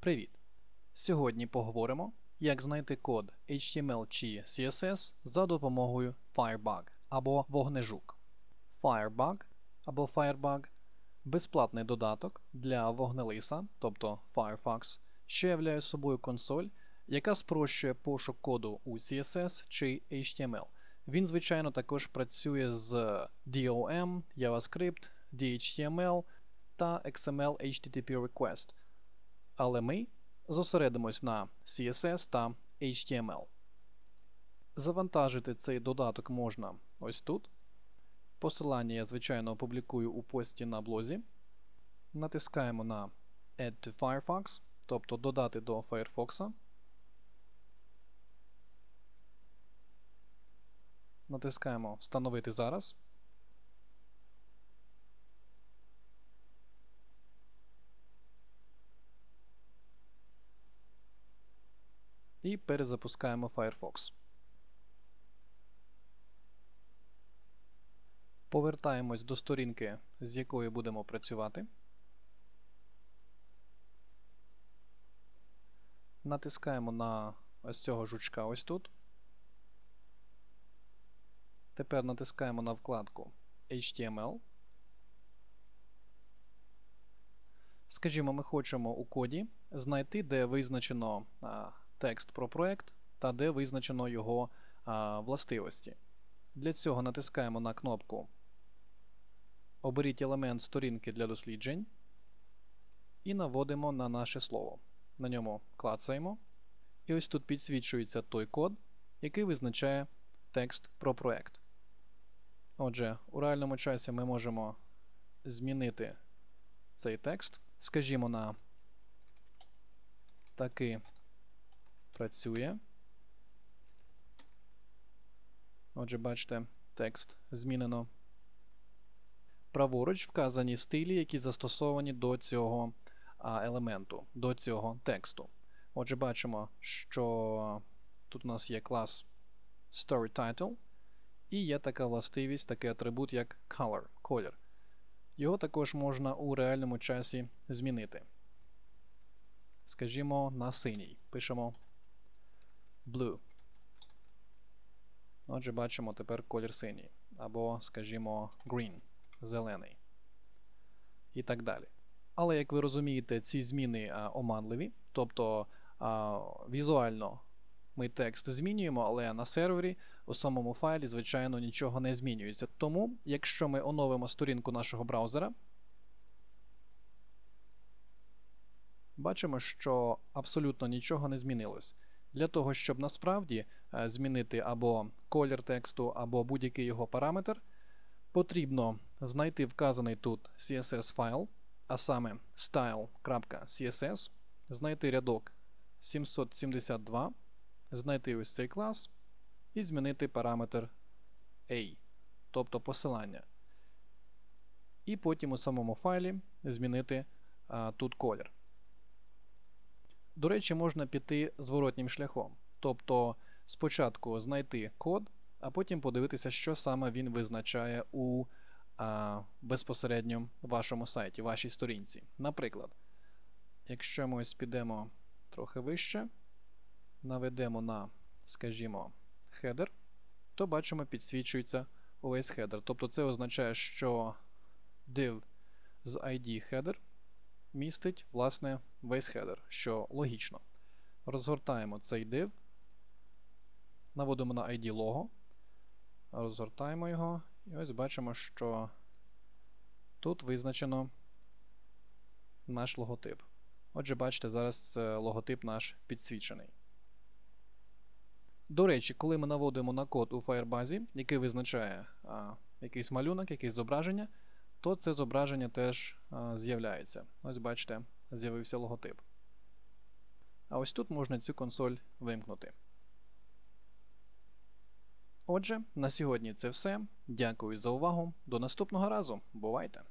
Привіт! Сьогодні поговоримо, як знайти код HTML чи CSS за допомогою Firebug або Вогнежук. Firebug або Firebug безплатний додаток для вогнелиса, тобто Firefox, що являє собою консоль, яка спрощує пошук коду у CSS чи HTML. Він, звичайно, також працює з DOM, JavaScript, DHTML та XML HTTP Request. Але ми зосередимось на CSS та HTML. Завантажити цей додаток можна ось тут. Посилання я, звичайно, опублікую у пості на блозі. Натискаємо на Add to Firefox, тобто додати до Firefox. Натискаємо Встановити зараз. І перезапускаємо Firefox. Повертаємось до сторінки, з якою будемо працювати. Натискаємо на ось цього жучка ось тут. Тепер натискаємо на вкладку HTML. Скажімо, ми хочемо у коді знайти, де визначено текст про проект та де визначено його а, властивості. Для цього натискаємо на кнопку Оберіть елемент сторінки для досліджень і наводимо на наше слово. На ньому клацаємо. І ось тут підсвічується той код, який визначає текст про проект. Отже, у реальному часі ми можемо змінити цей текст. Скажімо, на таки працює. Отже, бачите, текст змінено. Праворуч вказані стилі, які застосовані до цього елементу, до цього тексту. Отже, бачимо, що тут у нас є клас StoryTitle, і є така властивість, такий атрибут, як color, колір. Його також можна у реальному часі змінити. Скажімо, на синій. Пишемо blue. Отже, бачимо тепер колір синій. Або, скажімо, green зелений. І так далі. Але, як ви розумієте, ці зміни а, оманливі, тобто а, візуально ми текст змінюємо, але на сервері у самому файлі, звичайно, нічого не змінюється. Тому, якщо ми оновимо сторінку нашого браузера, бачимо, що абсолютно нічого не змінилось. Для того, щоб насправді змінити або колір тексту, або будь-який його параметр, потрібно знайти вказаний тут CSS файл, а саме style.css, знайти рядок 772 знайти ось цей клас і змінити параметр A, тобто посилання. І потім у самому файлі змінити а, тут колір. До речі, можна піти зворотнім шляхом. Тобто спочатку знайти код, а потім подивитися, що саме він визначає у а, безпосередньо вашому сайті, вашій сторінці. Наприклад, якщо ми ось підемо трохи вище наведемо на, скажімо, хедер, то бачимо, підсвічується увесь хедер. Тобто це означає, що div з ID header містить власне весь хедер, що логічно. Розгортаємо цей div, наводимо на ID logo, розгортаємо його, і ось бачимо, що тут визначено наш логотип. Отже, бачите, зараз логотип наш підсвічений. До речі, коли ми наводимо на код у Firebase, який визначає а, якийсь малюнок, якесь зображення, то це зображення теж з'являється. Ось бачите, з'явився логотип. А ось тут можна цю консоль вимкнути. Отже, на сьогодні це все. Дякую за увагу. До наступного разу. Бувайте!